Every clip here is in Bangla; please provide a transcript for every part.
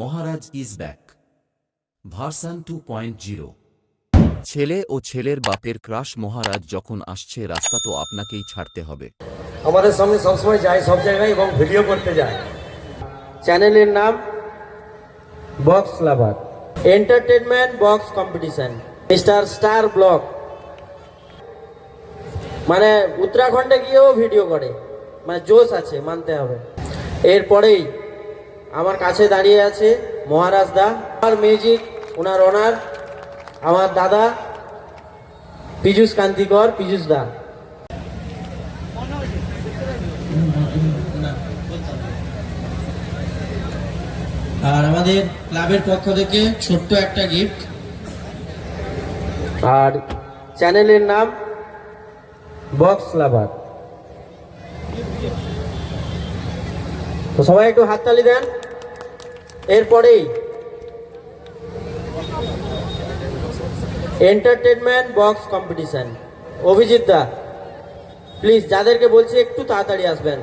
Maharaj is back. Version two point zero. ছেলে ও ছেলের বাপের ক্রাশ মহারাজ যখন আসছে রাস্তা তো আপনাকেই ছাড়তে হবে। আমাদের সঙ্গে সবসময় যায় সব জায়গায় এবং ভিডিও করতে যায়। চ্যানেলের নাম box lover. Entertainment box competition. Mister star blog মানে উত্তরাখণ্ডে গিয়েও ভিডিও করে। মানে জোশ আছে মানতে হবে। এরপরেই আমার কাছে দাঁড়িয়ে আছে মহারাজ দা আর মিউজিক ওনার ওনার আমার দাদা পীযুষ কান্তিকর পীযুষ দা। আর আমাদের ক্লাবের পক্ষ থেকে ছোট্ট একটা গিফট আর চ্যানেলের নাম বক্স লাভার। তো সবাই একটু হাততালি দেন। এরপরেই entertainment box competition Abhijit da please যাদেরকে বলছি একটু তাড়াতাড়ি আসবেন।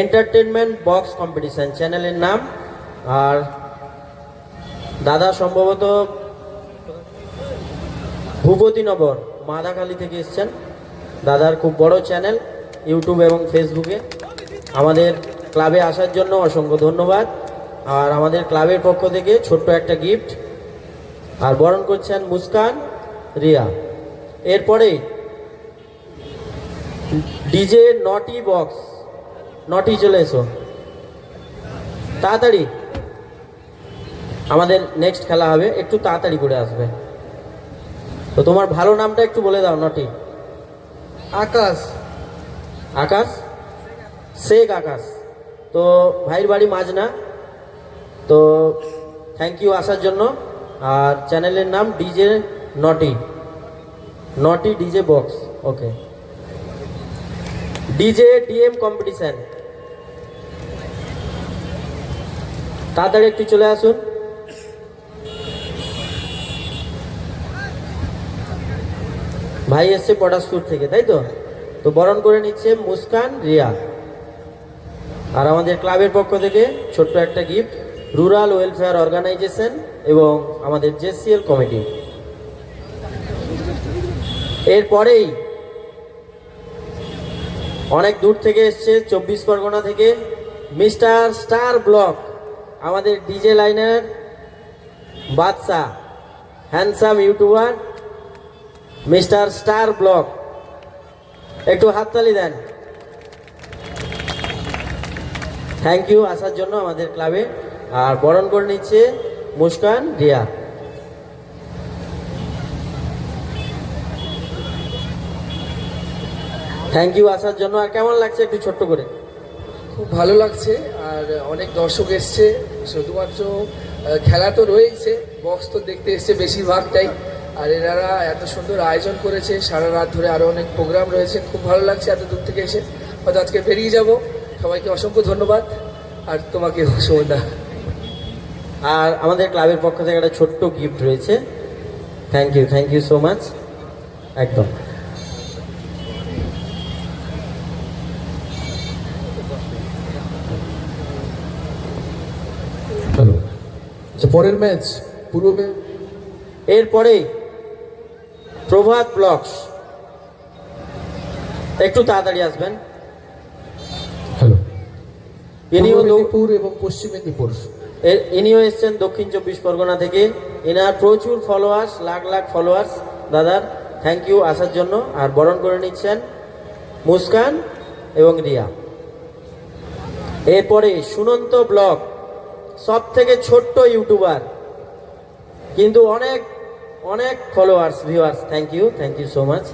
এন্টারটেনমেন্ট বক্স কম্পিটিশন চ্যানেলের নাম। আর দাদা সম্ভবত ভূপতিনগর, মাদাখালী থেকে এসছেন। দাদার খুব বড় চ্যানেল, ইউটিউব এবং ফেসবুকে। আমাদের ক্লাবে আসার জন্য অসংখ্য ধন্যবাদ। আর আমাদের ক্লাবের পক্ষ থেকে ছোট্ট একটা গিফট। আর বরণ করছেন মুস্কান, রিয়া। এরপরেই ডিজে নটি বক্স। নটি চলে এসো। তাড়াতাড়ি। আমাদের নেক্সট খেলা হবে। একটু তাড়াতাড়ি করে আসবে। তো তোমার ভালো নামটা একটু বলে দাও, নটি। আকাশ। আকাশ? শেখ আকাশ। তো ভাইয়ের বাড়ি মাজনা। তো থ্যাংক ইউ আসার জন্য। আর চ্যানেলের নাম DJ naughty. Naughty DJ box. Okay DJ DM competition. তাড়াতাড়ি একটু চলে আসুন। ভাই এসছে পটাশপুর থেকে, তাই তো? তো বরণ করে নিচ্ছে মুস্কান, রিয়া। আর আমাদের ক্লাবের পক্ষ থেকে ছোট্ট একটা গিফট রুরাল ওয়েলফেয়ার অর্গানাইজেশন এবং আমাদের জেসিএল কমিটি এরপরেই অনেক দূর থেকে এসছে, চব্বিশ পরগনা থেকে মিস্টার স্টার ব্লক, আমাদের ডিজে লাইনের বাদশাহ handsome youtuber mister star block, একটু হাততালি দেন। থ্যাংক ইউ আসার জন্য আমাদের ক্লাবে। আর বরণ করে নিচ্ছে মুস্কান রিয়া। থ্যাংক ইউ আসার জন্য। আর কেমন লাগছে একটু ছোট্ট করে? খুব ভালো লাগছে, আর অনেক দর্শক এসছে। শুধুমাত্র খেলা তো রয়েছে বক্স তো দেখতে এসছে বেশিরভাগটাই। আর এনারা এত সুন্দর আয়োজন করেছে সারা রাত ধরে আরও অনেক প্রোগ্রাম রয়েছে। খুব ভালো লাগছে এত দূর থেকে এসে। হয়তো আজকে বেরিয়ে যাব। সবাইকে অসংখ্য ধন্যবাদ। আর তোমাকে সুমনদা আর আমাদের ক্লাবের পক্ষ থেকে একটা ছোট্ট গিফট রয়েছে। Thank you thank you so much একদম। হ্যালো। আচ্ছা পরের ম্যাচ পূর্ব মে- এরপরে প্রভাত ব্লকস একটু তাড়াতাড়ি আসবেন। হ্যালো। ইনিও মেদিনীপুর এবং পশ্চিম মেদিনীপুর। ইনিও এসছেন দক্ষিণ চব্বিশ পরগনা থেকে। এনার প্রচুর ফলোয়ার্স লাখ লাখ ফলোয়ার্স দাদার থ্যাংক ইউ আসার জন্য। আর বরণ করে নিচ্ছেন মুস্কান এবং রিয়া। এরপরে সুনন্ত ব্লগ সব থেকে ছোট্ট ইউটিউবার। কিন্তু অনেক অনেক followers viewers thank you thank you so much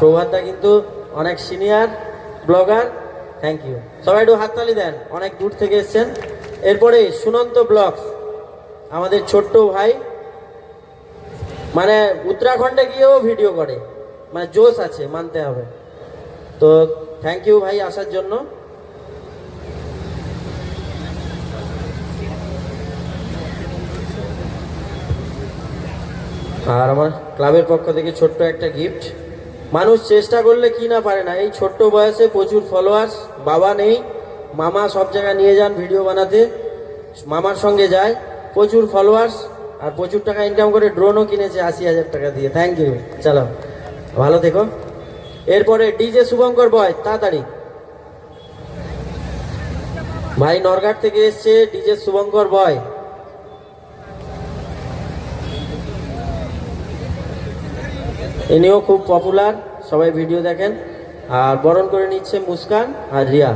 প্রভাতদা কিন্তু অনেক সিনিয়র ব্লগার থ্যাংক ইউ সবাই একটু হাততালি দেন, অনেক দূর থেকে এসছেন। এরপরে সুনন্ত ব্লগস, আমাদের ছোট্ট ভাই। মানে উত্তরাখণ্ডে গিয়েও ভিডিও করে। মানে জোশ আছে, মানতে হবে। তো থ্যাংক ইউ ভাই আসার জন্য। আর আমার ক্লাবের পক্ষ থেকে ছোট্ট একটা গিফট মানুষ চেষ্টা করলে কি না পারে না, এই ছোট্ট বয়সে প্রচুর ফলোয়ার্স বাবা নেই, মামা সব জায়গায় নিয়ে যান ভিডিও বানাতে, মামার সঙ্গে যায়, প্রচুর ফলোয়ার্স আর প্রচুর টাকা ইনকাম করে ড্রোনও কিনেছে আশি হাজার টাকা দিয়ে। থ্যাংক ইউ চলো, ভালো দেখো এরপরে ডিজে শুভঙ্কর বয় তাড়াতাড়ি। ভাই নরঘাট থেকে এসছে ডিজে শুভঙ্কর বয় ইনিও খুব পপুলার সবাই ভিডিও দেখেন। আর বরণ করে নিচ্ছে মুস্কান আর রিয়া।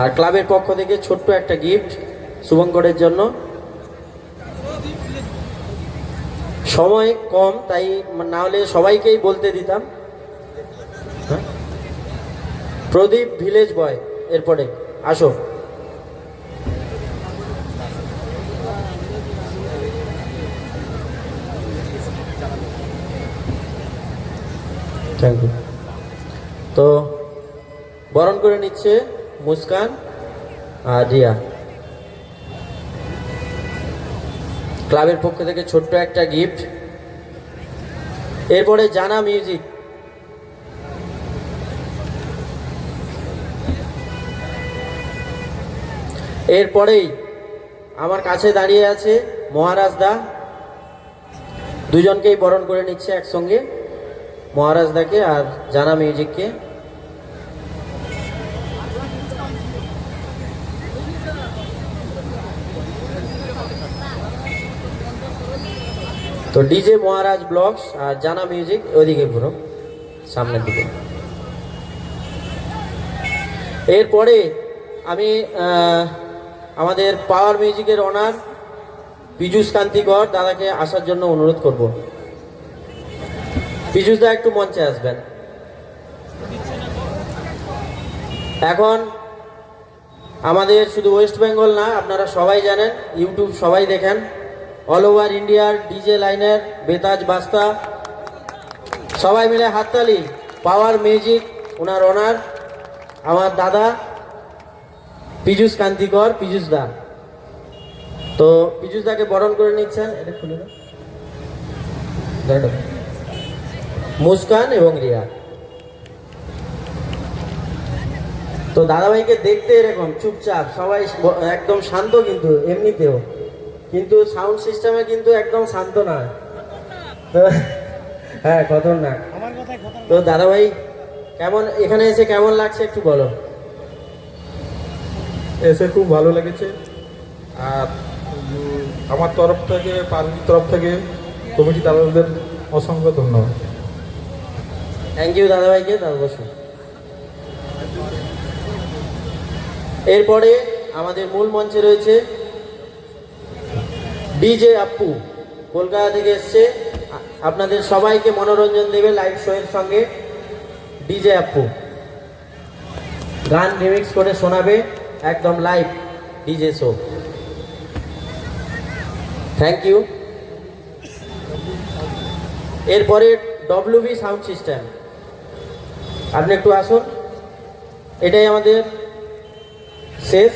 আর ক্লাবের পক্ষ থেকে ছোট্ট একটা গিফট শুভঙ্করের জন্য। সময় কম, তাই না হলে সবাইকেই বলতে দিতাম? প্রদীপ ভিলেজ বয়, এরপরে। আসো। থ্যাংক ইউ তো বরণ করে নিচ্ছে মুস্কান আর রিয়া। ক্লাবের পক্ষ থেকে ছোট্ট একটা গিফট এরপরে জানা মিউজিক এরপরেই আমার কাছে দাঁড়িয়ে আছে মহারাজ দা। দুজনকেই বরণ করে নিচ্ছে একসঙ্গে। মহারাজ দাকে আর জানা মিউজিককে? তো ডিজে মহারাজ ব্লগস আর জানা মিউজিক ওইদিকে ঘুরো, সামনের দিকে। এরপরে আমি আমাদের পাওয়ার মিউজিকের অনার পীযুষ কান্তিকর দাদাকে আসার জন্য অনুরোধ করব। পীযুষ দা একটু মঞ্চে আসবেন। এখন আমাদের শুধু ওয়েস্ট বেঙ্গল না, আপনারা সবাই জানেন, ইউটিউব সবাই দেখেন, অল ওভার ইন্ডিয়ার ডিজে লাইনের বেতাজ বাস্তা। সবাই মিলে হাততালি, পাওয়ার মিউজিক ওনার ওনার, আমার দাদা, পীযুষ কান্তিকর, পীযুষ দা। তো পীযুষ দাকে বরণ করে নিচ্ছেন, এটা খুলে দাও। মুস্কান এবং রিয়া তো দাদাভাইকে দেখতে এরকম চুপচাপ সবাই একদম শান্ত কিন্তু এমনিতেও। কিন্তু সাউন্ড সিস্টেমে কিন্তু একদম শান্ত না। তো হ্যাঁ খতরনাক। তো দাদাভাই কেমন এখানে এসে কেমন লাগছে একটু বলো। এসে খুব ভালো লেগেছে। আর আমার তরফ থেকে পার্টির তরফ থেকে কমিটি দাদাদের অসংখ্য ধন্যবাদ। থ্যাংক ইউ দাদাভাইকে দাদা বসুন এরপরে আমাদের মূল মঞ্চে রয়েছে ডিজে আপ্পু কলকাতা থেকে এসছে। আপনাদের সবাইকে মনোরঞ্জন দেবে লাইভ শো এর সঙ্গে ডিজে আপ্পু গান রিমিক্স করে শোনাবে একদম live DJ show thank you এরপরে ডব্লিউবি সাউন্ড সিস্টেম আপনি একটু আসুন। এটাই আমাদের শেষ।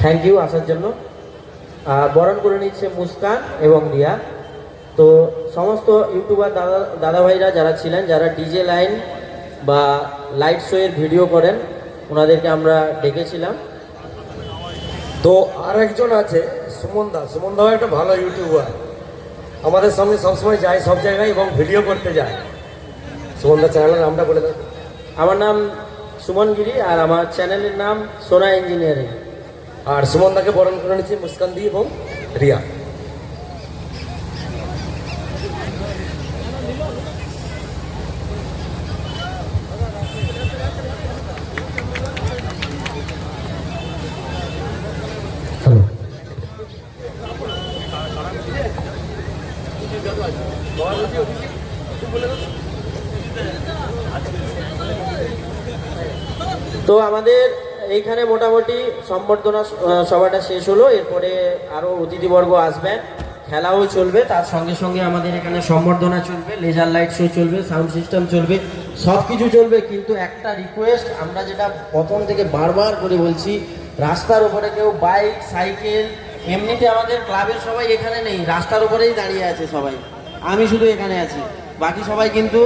থ্যাংক ইউ আসার জন্য। বরণ করে নিচ্ছে মুস্কান এবং রিয়া। তো সমস্ত ইউটিউবার দাদা, দাদাভাইরা যারা ছিলেন, যারা ডিজে লাইন বা লাইট শো এর ভিডিও করেন, ওনাদেরকে আমরা ডেকেছিলাম। তো আর একজন আছে, সুমন দা। সুমন দাও একটা ভালো ইউটিউবার। আমাদের সঙ্গে সবসময় যায়, সব জায়গায় এবং ভিডিও করতে যায়। সুমন দা চ্যানেলের নামটা বলে দাও। আমার নাম সুমন গিরি আর আমার চ্যানেলের নাম সোনা ইঞ্জিনিয়ারিং আর সুমন দাকে বরণ করে নিচ্ছি মুস্কান দি এবং রিয়া। হ্যালো। তো আমাদের এইখানে মোটামুটি সম্বর্ধনা সভাটা শেষ হলো। এরপরে আরও অতিথিবর্গ আসবেন। খেলাও চলবে, তার সঙ্গে সঙ্গে আমাদের এখানে সম্বর্ধনা চলবে লেজার লাইট শো চলবে সাউন্ড সিস্টেম চলবে সব কিছু চলবে। কিন্তু একটা রিকোয়েস্ট আমরা যেটা প্রথম থেকে বারবার করে বলছি, রাস্তার উপরে কেউ বাইক সাইকেল এমনিতে আমাদের ক্লাবের সবাই এখানে নেই, রাস্তার উপরেই দাঁড়িয়ে আছে সবাই। আমি শুধু এখানে আছি। বাকি সবাই কিন্তু